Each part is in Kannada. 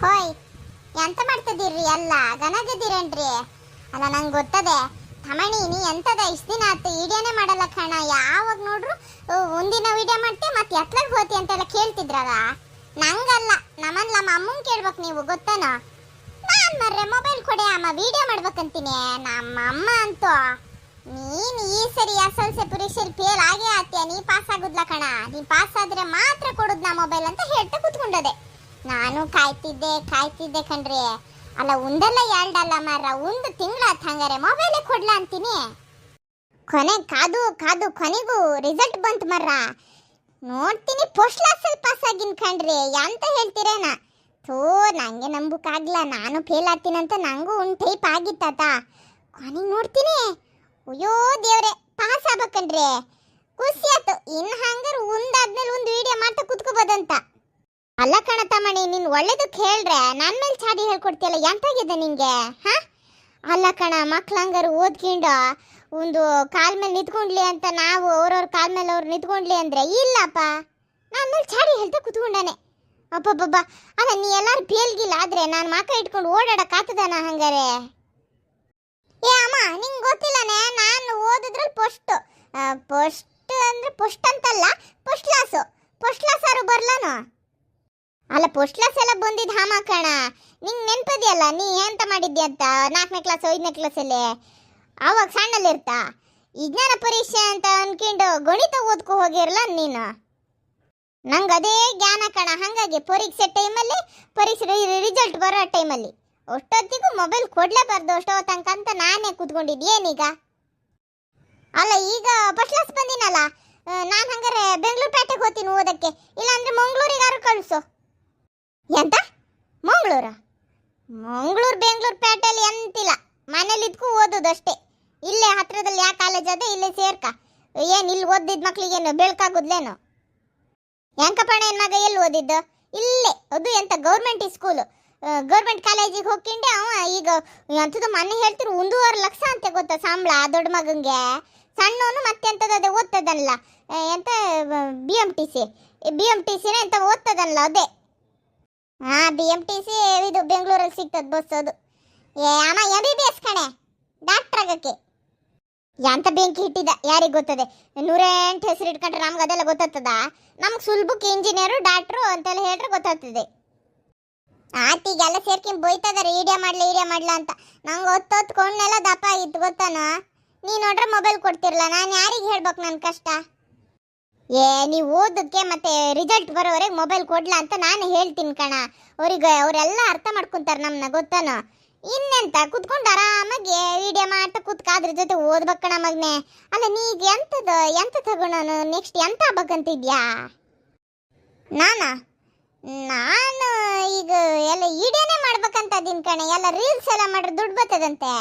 ಹೋಯ್, ಎಂತ ಮಾಡ್ತಿದ್ದೀರಿ ಎಲ್ಲ ಗನಗದಿರೇನ್ರಿ? ಅಲ್ಲ, ನಂಗೆ ಗೊತ್ತದೆ. ತಮಣಿ ನೀ ಎಂತದ ಇಷ್ಟ ದಿನ ಆತು ವಿಡಿಯೋನೇ ಮಾಡಲ್ಲ ಕಣ? ಯಾವಾಗ ನೋಡ್ರು ಒಂದಿನ ವಿಡಿಯೋ ಮಾಡ್ತೀಯ ಮತ್ತೆ ಎತ್ಲಾಗ ಹೋತಿ ಅಂತೆಲ್ಲ ಕೇಳ್ತಿದ್ರಲ್ಲ? ನಂಗಲ್ಲ ನಮ್ಮನ್ನ ನಮ್ಮ ಕೇಳಬೇಕು ಕೇಳ್ಬೇಕು ನೀವು, ಗೊತ್ತೇನೋ? ನಾನು ಮರ್ರೆ, ಮೊಬೈಲ್ ಕೊಡೆ, ಅಮ್ಮ ವಿಡಿಯೋ ಮಾಡ್ಬೇಕಂತೀನಿ. ನಮ್ಮ ಅಮ್ಮ ಅಂತೂ. ನೀನು ಈ ಸರಿ ಎಸ್ ಎಲ್ ಸಿ ಪರೀಕ್ಷೆಯಲ್ಲಿ ಫೇಲ್ ಆಗೇ ಆತ್ಯ ನೀ ಪಾಸ್ ಆಗುದ್ಲ ಕಣ? ನೀ ಪಾಸ್ ಆದ್ರೆ ಮಾತ್ರ ಕೊಡುದ್ ನಾ ಮೊಬೈಲ್ ಅಂತ ಹೇಳ್ತಾ ನಾನು ಕಾಯ್ತಿದ್ದೆ ಕಾಯ್ತಿದ್ದೆ ಕಣ್ರಿ. ಅಲ್ಲ ಒಂದಲ್ಲ ಎರಡಲ್ಲ ಮಾರ ಒಂದು ತಿಂಗಳಾತ್ ಹಂಗಾರೆ. ಮೊಬೈಲೇ ಕೊಡ್ಲಾ ಅಂತೀನಿ. ಕೊನೆ ಕಾದು ಕಾದು, ಕೊನೆಗೂ ರಿಸಲ್ಟ್ ಬಂತು ಮರ್ರ. ನೋಡ್ತೀನಿ ಪೋಸ್ಟ್ ಕ್ಲಾಸಲ್ಲಿ ಪಾಸ್ ಆಗಿನ್ ಕಣ್ರಿ. ಎಂತ ಹೇಳ್ತೀರೇನ? ಥೋ, ನಂಗೆ ನಂಬಕ್ಕಾಗ್ಲ ನಾನು ಫೇಲ್ ಆಗ್ತೀನಂತ ನಂಗೂ ಒಂದು ಟೈಪ್ ಆಗಿತ್ತಾತ. ಕೊನೆಗೆ ನೋಡ್ತೀನಿ. ಅಯ್ಯೋ ದೇವ್ರೆ ಪಾಸ್ ಆಗ್ಬೇಕನ್ರಿ ಖುಷಿ ಆಯ್ತು ಇನ್ನು ಹಂಗಾರೆ ಒಂದಾದ್ಮೇಲೆ ಒಂದು ವಿಡಿಯೋ ಮಾಡ್ತಾ ಕುತ್ಕೋಬೋದಂತ. ಅಲ್ಲ ಕಣ ತಮ್ಮಣಿ ನೀನ್ ಒಳ್ಳೇದಕ್ಕೆ ಹೇಳ್ರೆ. ನನ್ನ ಮೇಲೆ ಚಾಡಿ ಹೇಳ್ಕೊಡ್ತೀಯಲ್ಲ, ಎಂತಾಗಿದೆ ನಿಂಗೆ? ಹಾ? ಅಲ್ಲ ಕಣ ಮಕ್ಳು ಹಂಗಾರು ಓದ್ಕೊಂಡು ಒಂದು ಕಾಲ್ ಮೇಲೆ ನಿಂತ್ಕೊಂಡ್ಲಿ ಅಂತ ನಾವು ಅವ್ರವ್ರ ಕಾಲ್ ಮೇಲೆ ಅವ್ರು ನಿಂತ್ಕೊಂಡ್ಲಿ ಅಂದ್ರೆ ಇಲ್ಲಪ್ಪ. ನನ್ನ ಮೇಲೆ ಚಾಡಿ ಹೇಳ್ತಾ ಕುತ್ಕೊಂಡಾನೆ. ಅಪ್ಪಬ್ಬಬ್ಬ ಅಲ್ಲ, ನೀ ಎಲ್ಲಾರು ಬೇಲ್ಗಿಲ್ಲ ಆದ್ರೆ ನಾನು ಮಕ್ಕ ಇಟ್ಕೊಂಡು ಓಡಾಡಕ್ ಆತದನ ಹಂಗಾರೆ? ಏ ಅಮ್ಮ, ನಿಂಗೆ ಗೊತ್ತಿಲ್ಲನೆ, ನಾನು ಓದಿದ್ರಲ್ಲಿ ಪೋಸ್ಟ್ ಪೋಸ್ಟ್ ಅಂದ್ರೆ ಪೋಸ್ಟ್ ಅಂತಲ್ಲ ಪೋಸ್ಟ್ ಕ್ಲಾಸು ಪೋಸ್ಟ್ ಕ್ಲಾಸ್ ಯಾರು ಬರ್ಲಾನು? ಅಲ್ಲ ಪೋಸ್ಟ್ ಕ್ಲಾಸ್ ಎಲ್ಲ ಬಂದಿದ್ದು ಹಾಮ ಕಣ ನಿಂಗೆ ನೆನ್ಪದಿಯಲ್ಲ, ನೀ ಎಂತ ಮಾಡಿದ್ದೆ ಅಂತ? ನಾಲ್ಕನೇ ಕ್ಲಾಸ್ ಐದನೇ ಕ್ಲಾಸಲ್ಲಿ ಅವಾಗ ಸಣ್ಣಲ್ಲಿರ್ತಾ ವಿಜ್ಞಾನ ಪರೀಕ್ಷೆ ಅಂತ ಅನ್ಕೊಂಡು ಗಣಿತ ಓದ್ಕೊ ಹೋಗಿರಲ್ಲ ನೀನು? ನಂಗೆ ಅದೇ ಜ್ಞಾನ ಕಣ. ಹಾಗಾಗಿ ಪರೀಕ್ಷೆ ಟೈಮಲ್ಲಿ ಪರೀಕ್ಷೆ ರಿಸಲ್ಟ್ ಬರೋ ಟೈಮಲ್ಲಿ ಅಷ್ಟೊತ್ತಿಗೂ ಮೊಬೈಲ್ ಕೊಡಲೇಬಾರ್ದು ಅಷ್ಟೋ ತನಕ ಅಂತ ನಾನೇ ಕೂತ್ಕೊಂಡಿದ್ದೆ ಏನೀಗ? ಅಲ್ಲ, ಈಗ ಫಸ್ಟ್ ಕ್ಲಾಸ್ ಬಂದಿನಲ್ಲ? ನಾನು ಹಂಗಾರೆ ಬೆಂಗಳೂರು ಪೇಟೆಗೆ ಹೋಗ್ತೀನಿ ಓದಕ್ಕೆ. ಇಲ್ಲಾಂದ್ರೆ ಮಂಗಳೂರಿಗಾರು ಕಳಿಸು? ಮಂಗಳೂರ? ಮಂಗಳೂರು, ಬೆಂಗಳೂರು, ಪೇಟೆಯಲ್ಲಿ ಎಂತಿಲ್ಲ. ಮನೇಲಿ ಇದ್ಕೂ ಓದೋದಷ್ಟೇ. ಇಲ್ಲೇ ಹತ್ರದಲ್ಲಿ ಯಾವ ಕಾಲೇಜ್ ಅದೇ, ಇಲ್ಲೇ ಸೇರ್ಕ. ಏನು ಇಲ್ಲಿ ಓದಿದ ಮಕ್ಳಿಗೇನು, ಬೆಳ್ಕಾಗುದ್ಲೇನು? ಹೆಂಕಪ್ಪಣ್ಣ ಏನು ಮಗ ಎಲ್ಲಿ ಓದಿದ್ದು? ಇಲ್ಲೇ. ಅದು ಎಂತ ಗೌರ್ಮೆಂಟ್ ಸ್ಕೂಲು. ಗೌರ್ಮೆಂಟ್ ಕಾಲೇಜಿಗೆ ಹೋಗ್ಕೊಂಡೆ ಅವ? ಈಗ ಎಂಥದ್ದು ಮನೆ ಹೇಳ್ತಿರು ಒಂದೂವರೆ ಲಕ್ಷ ಅಂತ ಗೊತ್ತಾ ಸಂಬಳ ದೊಡ್ಡ ಮಗಂಗೆ? ಸಣ್ಣವನು ಮತ್ತೆ ಎಂಥದ್ದು ಅದೇ ಓದ್ತದಲ್ಲ ಎಂತ, B M T C B M T ಸಿನ ಎಂತ ಓದ್ತದಲ್ಲ ಅದೇ. ಹಾ ಬಿ ಎಂ ಟಿ ಸಿ ಇದು ಬೆಂಗಳೂರಲ್ಲಿ ಸಿಗ್ತದೆ ಬಸ್ ಅದು. ಏ, ಅಮ್ಮ ಎಂ ಬಿ ಬಿ ಎಸ್ ಕಣೆ. ಡಾಕ್ಟರ್ ಆಗಕ್ಕೆ. ಎಂತ ಬೆಂಕಿ ಇಟ್ಟಿದ್ದ ಯಾರಿಗೆ ಗೊತ್ತದೆ? ನೂರೆಂಟು ಹೆಸರು ಇಟ್ಕೊಂಡ್ರೆ ನಮ್ಗೆ ಅದೆಲ್ಲ ಗೊತ್ತಾಗ್ತದ? ನಮ್ಗೆ ಸುಲಭಕ್ಕೆ ಇಂಜಿನಿಯರು ಡಾಕ್ಟ್ರು ಅಂತೆಲ್ಲ ಹೇಳ್ರೆ ಗೊತ್ತಾಗ್ತದೆ. ಆತಿಗೆಲ್ಲ ಸೇರ್ಕೊಂಡು ಬೈತದಾರೆ ಈಡಿಯಾ ಮಾಡ್ಲ ಈಡಿಯಾ ಮಾಡ್ಲ ಅಂತ. ನಂಗೆ ಹೊತ್ತು ಕೊಂಡ್ನೆಲ್ಲ ದಪ್ಪ ಆಗಿತ್ತು, ಗೊತ್ತಾನ? ನೀ ನೋಡ್ರೆ ಮೊಬೈಲ್ ಕೊಡ್ತಿರಲ್ಲ ನಾನು ಯಾರಿಗೆ ಹೇಳ್ಬೇಕು ನನ್ನ ಕಷ್ಟ? ಏ, ನೀವು ಓದಕ್ಕೆ ಮತ್ತೆ ರಿಸಲ್ಟ್ ಬರೋವರೆಗೆ ಮೊಬೈಲ್ ಕೊಡ್ಲಾ ಅಂತ ನಾನು ಹೇಳ್ತೀನಿ ಕಣ. ಅವ್ರಿಗೆ ಅವರೆಲ್ಲ ಅರ್ಥ ಮಾಡ್ಕೊಂತಾರೆ ನಮ್ಮನ್ನ ಗೊತ್ತಾನ? ಇನ್ನೆಂತ? ಕುತ್ಕೊಂಡು ಆರಾಮಾಗಿ ವಿಡಿಯೋ ಮಾಡ್ತಾ ಕುತ್ಕ, ಅದ್ರ ಜೊತೆ ಓದ್ಬೇಕಣ ಮಗ್ನೆ. ಅಲ್ಲ ನೀ ಎಂಥದ್ದು ಎಂತ ತಗೋಣ ನೆಕ್ಸ್ಟ್ ಎಂತ ಆಗ್ಬೇಕಂತಿದ್ಯಾ ನಾನಾ? ನಾನು ಈಗ ಎಲ್ಲ ವಿಡಿಯೋನೇ ಮಾಡ್ಬೇಕಂತ ಅದೀನಿ ಕಣೆ. ಎಲ್ಲ ರೀಲ್ಸ್ ಎಲ್ಲ ಮಾಡ್ರೆ ದುಡ್ಡು ಬರ್ತದಂತೆ.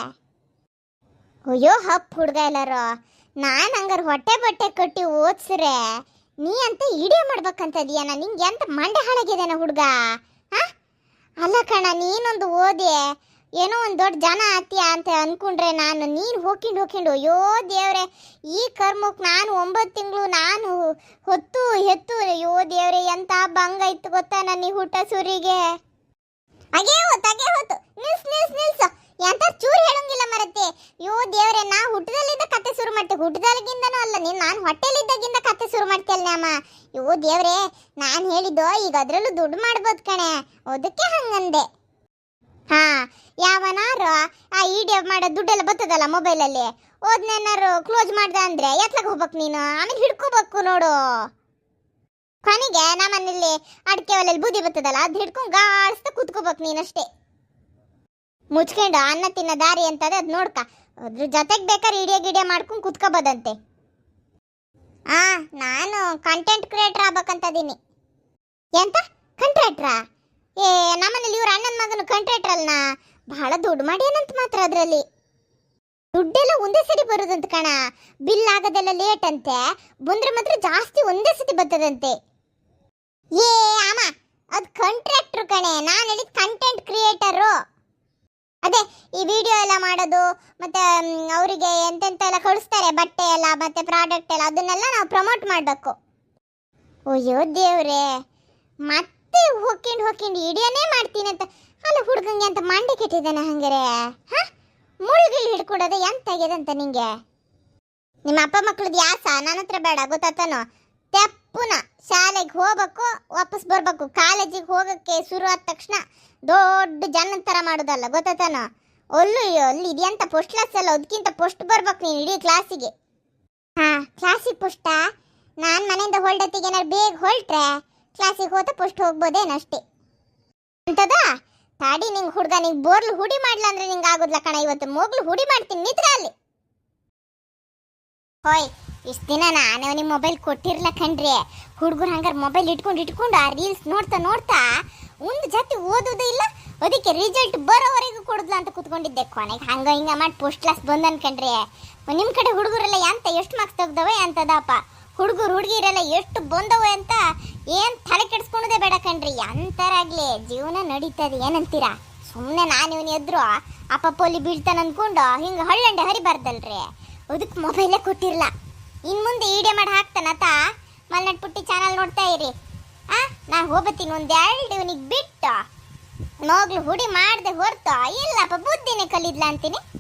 ಅಯ್ಯೋ ಹಪ್ ಹುಡ್ಗ ಎಲ್ಲಾರು. ನಾನು ಹಂಗಾರೆ ಹೊಟ್ಟೆ ಬಟ್ಟೆ ಕಟ್ಟಿ ಓದ್ಸ್ರೆ, ನೀ ಅಂತ ವಿಡಿಯೋ ಮಾಡ್ಬೇಕಂತದೀಯನ ನಿಂಗೆ ಎಂತ ಮಂಡೆ ಹಾಳಾಗಿದೇನ ಹುಡುಗ, ಹಾ? ಅಲ್ಲ ಕಣ, ನೀನೊಂದು ಓದಿ, ಏನೋ ಒಂದು ದೊಡ್ಡ ಜನ ಆತೀಯ ಅಂತ ಅನ್ಕೊಂಡ್ರೆ ನಾನು, ನೀನು ಹೋಗ್ಕೊಂಡು ಹೋಗ್ಕೊಂಡು ಅಯ್ಯೋ ದೇವ್ರೆ, ಈ ಕರ್ಮಕ್ಕೆ ನಾನು ಒಂಬತ್ತು ತಿಂಗಳು, ನಾನು ಹೊತ್ತು ಹೆತ್ತು ಅಯ್ಯೋ ದೇವ್ರೆ, ಎಂತ ಇತ್ತು ಗೊತ್ತಾ ನನ್ನ ಹುಟ್ಟ ಸುರಿಗೆ? ಅಗೇ ಹೊತ್ತು ಅಗೇ ಹೊತ್ತು ನಿಲ್ಸ್ ನಿಲ್ಸ್ ನಿಲ್ಸ್ ಎಂತ ಚೂರು ಹೇಳಂಗಿಲ್ಲ ಮರತ್ತೆ ಅಯ್ಯೋ ದೇವ್ರೆ ನಾ ಹುಟ್ಟದಲ್ಲಿದ್ದ ಕತೆ ಶುರು ಮಾಡ್ತೆ ಹುಟ್ಟದಾಗಿಂದನೂ ಅಲ್ಲ ನೀನು ನಾನು ಹೊಟ್ಟೆಲಿದ್ದಾಗಿಂದ ಕತೆ ಶುರು ಮಾಡ್ತೇಲ್ನೆ ಅಮ್ಮ ಇವು ದೇವ್ರೆ, ನಾನು ಹೇಳಿದ್ದು ಈಗ ಅದರಲ್ಲೂ ದುಡ್ಡು ಮಾಡ್ಬೋದು ಕಣೆ. ಅದಕ್ಕೆ ಹಂಗಂದೆ. ಹಾ, ಯಾವನಾರು ಆ ಇಡಿಯೋ ಮಾಡೋ ದುಡ್ಡೆಲ್ಲ ಬರ್ತದಲ್ಲ ಮೊಬೈಲಲ್ಲಿ? ಓದ್ನೇನಾರು ಕ್ಲೋಸ್ ಮಾಡ್ದೆ ಅಂದ್ರೆ ಎತ್ಲಾಗ ಹೋಗ್ಬೇಕು ನೀನು? ಆಮೇಲೆ ಹಿಡ್ಕೋಬೇಕು ನೋಡು. ಕೊನೆಗೆ ನಮ್ಮನೇಲಿ ಅಡಿಕೆ ಒಲೆಯಲ್ಲಿ ಬೂದಿ ಬರ್ತದಲ್ಲ, ಅದು ಹಿಡ್ಕೊಂಡು ಗಾಳಿಸ್ತಾ ಕೂತ್ಕೋಬೇಕು ನೀನಷ್ಟೇ ಮುಚ್ಕೊಂಡು ಅನ್ನ ತಿನ್ನೋ ದಾರಿ ಅಂತದ ಅದು ನೋಡ್ಕ. ಅದ್ರ ಜೊತೆಗೆ ಬೇಕಾದ್ರೆ ಇಡಿಯೋ ಗಿಡಿಯೋ ಮಾಡ್ಕೊಂಡು ಕುತ್ಕೋಬೋದಂತೆ. ಆ, ನಾನು ಕಂಟೆಂಟ್ ಕ್ರಿಯೇಟರ್ ಆಗ್ಬೇಕಂತದೀನಿ. ಎಂತ? ಕಂಟ್ರಾಕ್ಟ್ರಾ ಏ, ನಮ್ಮನೇಲಿ ಇವ್ರ ಅಣ್ಣನ ಮಗನು ಕಂಟ್ರಾಕ್ಟ್ರ್ ಅಲ್ನ? ಬಹಳ ದುಡ್ಡು ಮಾಡ್ಯಾನಂತ ಮಾತ್ರ ಅದರಲ್ಲಿ. ದುಡ್ಡೆಲ್ಲ ಒಂದೇ ಸರಿ ಬರೋದಂತ ಕಣ. ಬಿಲ್ ಆಗೋದೆಲ್ಲ ಲೇಟ್ ಅಂತೆ. ಬಂದ್ರೆ ಮಾತ್ರ ಜಾಸ್ತಿ ಒಂದೇ ಸತಿ ಬರ್ತದಂತೆ. ಏ, ಅಮ್ಮ, ಅದು ಕಂಟ್ರಾಕ್ಟ್ರು ಕಣೆ. ನಾನು ಹೇಳಿದ ಕಂಟೆಂಟ್ ಕ್ರಿಯೇಟರು ಈ ವಿಡಿಯೋ ಎಲ್ಲ ಮಾಡೋದು, ಮತ್ತೆ ಅವರಿಗೆ ಎಂತೆಂತ ಎಲ್ಲ ಕಳಿಸ್ತಾರೆ ಬಟ್ಟೆ ಎಲ್ಲ, ಮತ್ತೆ ಪ್ರಾಡಕ್ಟ್ ಎಲ್ಲ, ಅದನ್ನೆಲ್ಲ ನಾವು ಪ್ರಮೋಟ್ ಮಾಡಬೇಕು. ಅಯ್ಯೋ ದೇವ್ರೆ, ಮತ್ತೆ ಹೊಕ್ಕಿಂಡು ಹೋಗ್ಕೊಂಡು ಇಡಿಯೋನೇ ಮಾಡ್ತೀನಿ ಅಂತ. ಅಲ್ಲ ಹುಡುಗಂಗೆ ಅಂತ ಮಂಡಿ ಕೆಟ್ಟಿದ್ದಾನೆ ಹಂಗಾರೆ? ಹಾಂ? ಮುಳುಗಿಲ್ ಹಿಡ್ಕೊಡೋದು ಎಂತ ಆಗ್ಯದಂತ ನಿಂಗೆ? ನಿಮ್ಮ ಅಪ್ಪ ಮಕ್ಕಳದ್ದು ಯಾಸ ನನ್ನ ಹತ್ರ ಬೇಡ, ಗೊತ್ತಾತನೋ? ತೆಪ್ಪುನ ಶಾಲೆಗೆ ಹೋಗ್ಬೇಕು, ವಾಪಸ್ ಬರಬೇಕು. ಕಾಲೇಜಿಗೆ ಹೋಗೋಕ್ಕೆ ಶುರು ಆದ ತಕ್ಷಣ ದೊಡ್ಡ ಜನ ಥರ ಮಾಡೋದಲ್ಲ, ಗೊತ್ತಾತನೋ? ಒಲ್ಲು ಅಲ್ಲಿ ಇದೆಯಂತ ಪೋಸ್ಟ್ ಕ್ಲಾಸ್ ಅಲ್ಲ, ಅದಕ್ಕಿಂತ ಪೋಸ್ಟ್ ಬರ್ಬೇಕು ನೀನು ಇಡೀ ಕ್ಲಾಸಿಗೆ ಹಾಂ ಕ್ಲಾಸಿಗೆ ಪುಷ್ಟ ನಾನು ಮನೆಯಿಂದ ಹೊರಡತ್ತಿಗೆ ಏನಾರು ಬೇಗ ಹೊರಟ್ರೆ ಕ್ಲಾಸಿಗೆ ಹೋದ ಪೋಸ್ಟ್ ಹೋಗ್ಬೋದೇನಷ್ಟೇ ಅಂತದ ತಾಡಿ ನಿಂಗೆ ಹುಡ್ಗ, ನಿಂಗೆ ಬೋರ್ಲು ಹುಡಿ ಮಾಡ್ಲಾ ಅಂದ್ರೆ ನಿಂಗೆ ಆಗೋದ್ಲ ಕಣ, ಇವತ್ತು ಮೊಗ್ಲು ಹುಡಿ ಮಾಡ್ತೀನಿ ನಿತ್ರ ಅಲ್ಲಿ ಹೋಯ್ ಇಷ್ಟು ದಿನ ನಾನು ನಿಮ್ಮ ಮೊಬೈಲ್ ಕೊಟ್ಟಿರ್ಲ ಕಣ್ರಿ. ಹುಡುಗರು ಹಂಗಾರೆ ಮೊಬೈಲ್ ಇಟ್ಕೊಂಡು ಇಟ್ಕೊಂಡು ಆ ರೀಲ್ಸ್ ನೋಡ್ತಾ ನೋಡ್ತಾ ಒಂದು ಜಾತಿ ಓದೋದು ಇಲ್ಲ. ಅದಕ್ಕೆ ರಿಸಲ್ಟ್ ಬರೋವರೆಗೂ ಕೊಡುದ್ಲ ಅಂತ ಕುತ್ಕೊಂಡಿದ್ದೆ. ಕೊನೆಗೆ ಹಂಗ ಹಿಂಗ ಮಾಡಿ ಪೋಸ್ಟ್ ಕ್ಲಾಸ್ ಬಂದ್ ಅನ್ಕಂಡ್ರಿ ನಿಮ್ಮ ಕಡೆ ಹುಡುಗರೆಲ್ಲ ಎಂತ ಎಷ್ಟು ಮಾರ್ಕ್ಸ್ ತೆಗ್ದವೆ ಅಂತದಪ್ಪ. ಹುಡುಗರು ಹುಡುಗಿರೆಲ್ಲ ಎಷ್ಟು ಬಂದವೆ ಅಂತ ಏನ್ ತಲೆ ಕೆಡಿಸ್ಕೊಳೋದೇ ಬೇಡ ಕಣ್ರಿ. ಅಂತರಾಗ್ಲಿ ಜೀವನ ನಡೀತದೆ ಏನಂತೀರಾ? ಸುಮ್ಮನೆ ನಾನು ಇವನು ಎದ್ರು ಅಪ್ಪ ಪೋಲಿ ಬೀಳ್ತಾನ ಅನ್ಕೊಂಡು ಹಿಂಗೆ ಹಳ್ಳಂಡೆ ಹರಿಬಾರ್ದಲ್ರಿ. ಅದಕ್ಕೆ ಮೊಬೈಲೇ ಕೊಟ್ಟಿರಲ್ಲ ಇನ್ನು ಮುಂದೆ ಮಾಡಿ ಹಾಕ್ತಾನತ ಮಲ್ನಾಡ್ ಪುಟ್ಟಿ ಚಾನಲ್ ನೋಡ್ತಾ ಇರಿ. ಆ? ನಾ ಹೋಗ್ಬತ್ತೀನಿ ಒಂದೆರಡು ಇವನಿಗೆ ಬಿಟ್ಟು. ಮಗ್ಳು ಹುಡಿ ಮಾಡ್ದೆ ಹೊರತು. ಇಲ್ಲಪ್ಪ, ಬುದ್ಧಿನೇ ಕಲಿದ್ಲ ಅಂತೀನಿ.